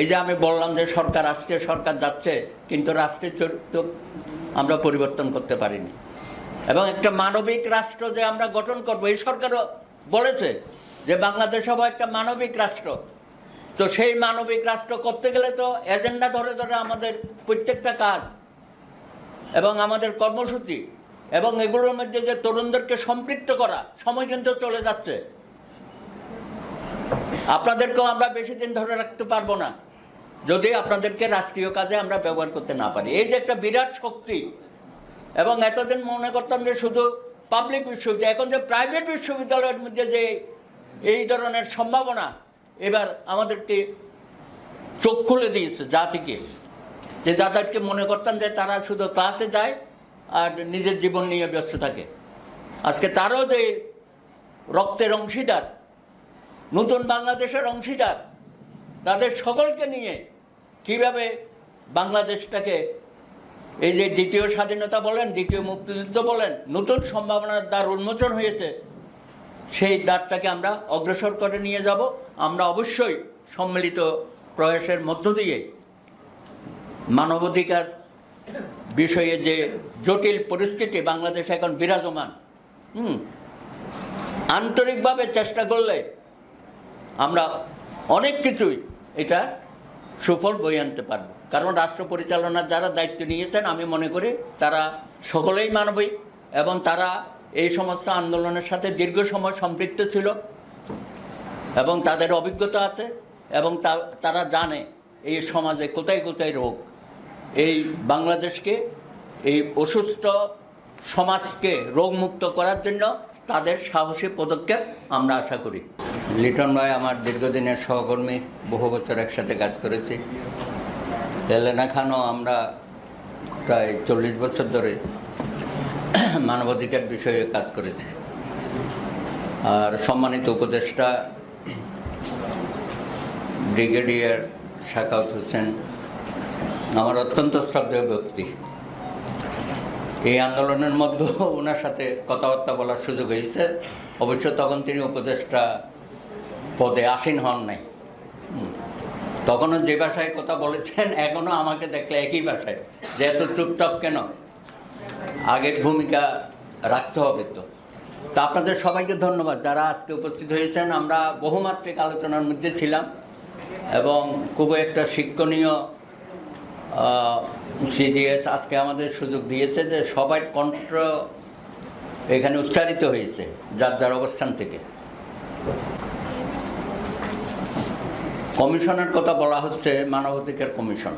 এই যে আমি বললাম যে সরকার আসছে, সরকার যাচ্ছে, কিন্তু রাষ্ট্রের চরিত্র আমরা পরিবর্তন করতে পারিনি। এবং একটা মানবিক রাষ্ট্র যে আমরা গঠন করব, এই সরকারও বলেছে যে বাংলাদেশ হবে একটা মানবিক রাষ্ট্র। তো সেই মানবিক রাষ্ট্র করতে গেলে তো এজেন্ডা ধরে ধরে আমাদের প্রত্যেকটা কাজ এবং আমাদের কর্মসূচি এবং এগুলোর মধ্যে যে তরুণদেরকে সম্পৃক্ত করা, সময় কিন্তু চলে যাচ্ছে। আপনাদেরকেও আমরা বেশি দিন ধরে রাখতে পারব না। যদি আপনাদেরকে রাষ্ট্রীয় কাজে আমরা ব্যবহার করতে না পারি, এই যে একটা বিরাট শক্তি, এবং এতদিন মনে করতাম যে শুধু পাবলিক বিশ্ববিদ্যালয়, এখন যে প্রাইভেট বিশ্ববিদ্যালয়ের মধ্যে যে এই ধরনের সম্ভাবনা, এবার আমাদেরকে চোখ খুলে দিয়েছে জাতিকে। যে দাদাকে মনে করতাম যে তারা শুধু ক্লাসে যায় আর নিজের জীবন নিয়ে ব্যস্ত থাকে। আজকে তারও যে রক্তের অংশীদার, নতুন বাংলাদেশের অংশীদার, তাদের সকলকে নিয়ে কীভাবে বাংলাদেশটাকে এই যে দ্বিতীয় স্বাধীনতা বলেন, দ্বিতীয় মুক্তিযুদ্ধ বলেন, নতুন সম্ভাবনার দ্বার উন্মোচন হয়েছে, সেই দ্বারটাকে আমরা অগ্রসর করে নিয়ে যাব। আমরা অবশ্যই সম্মিলিত প্রয়াসের মধ্য দিয়ে মানবাধিকার বিষয়ে যে জটিল পরিস্থিতি বাংলাদেশে এখন বিরাজমান, হুম, আন্তরিকভাবে চেষ্টা করলে আমরা অনেক কিছুই এটা সুফল বই আনতে পারব। কারণ রাষ্ট্র পরিচালনার যারা দায়িত্ব নিয়েছেন, আমি মনে করি তারা সকলেই মানবিক এবং তারা এই সমস্ত আন্দোলনের সাথে দীর্ঘ সময় সম্পৃক্ত ছিল এবং তাদের অভিজ্ঞতা আছে এবং তারা জানে এই সমাজে কোথায় কোথায় রোগ। এই বাংলাদেশকে, এই অসুস্থ সমাজকে রোগমুক্ত করার জন্য তাদের সাহসী পদক্ষেপ আমরা আশা করি। লিটন ভাই আমার দীর্ঘদিনের সহকর্মী, বহু বছর একসাথে কাজ করেছি। এলেনা খানও আমরা প্রায় চল্লিশ বছর ধরে মানবাধিকার বিষয়ে কাজ করেছি। আর সম্মানিত উপদেষ্টা, ব্রিগেডিয়ার শাকাউত হোসেন, আমার অত্যন্ত শ্রদ্ধেয় ব্যক্তি। এই আন্দোলনের মধ্যেও ওনার সাথে কথাবার্তা বলার সুযোগ হয়েছে। অবশ্য তখন তিনি উপদেষ্টা পদে আসীন হন নাই। তখনও যে ভাষায় কথা বলেছেন, এখনও আমাকে দেখলে একই ভাষায়, যে এত চুপচাপ কেন? আগের ভূমিকা রাখতে হবে তো। তা আপনাদের সবাইকে ধন্যবাদ। যারা আজকে উপস্থিত হয়েছেন, আমরা বহুমাত্রিক আলোচনার মধ্যে ছিলাম এবং খুবই একটা শিক্ষণীয় সিজিএস আজকে আমাদের সুযোগ দিয়েছে যে সবাই কণ্ঠ এখানে উচ্চারিত হয়েছে, যার যার অবস্থান থেকে। কমিশনের কথা বলা হচ্ছে, মানবাধিকার কমিশন।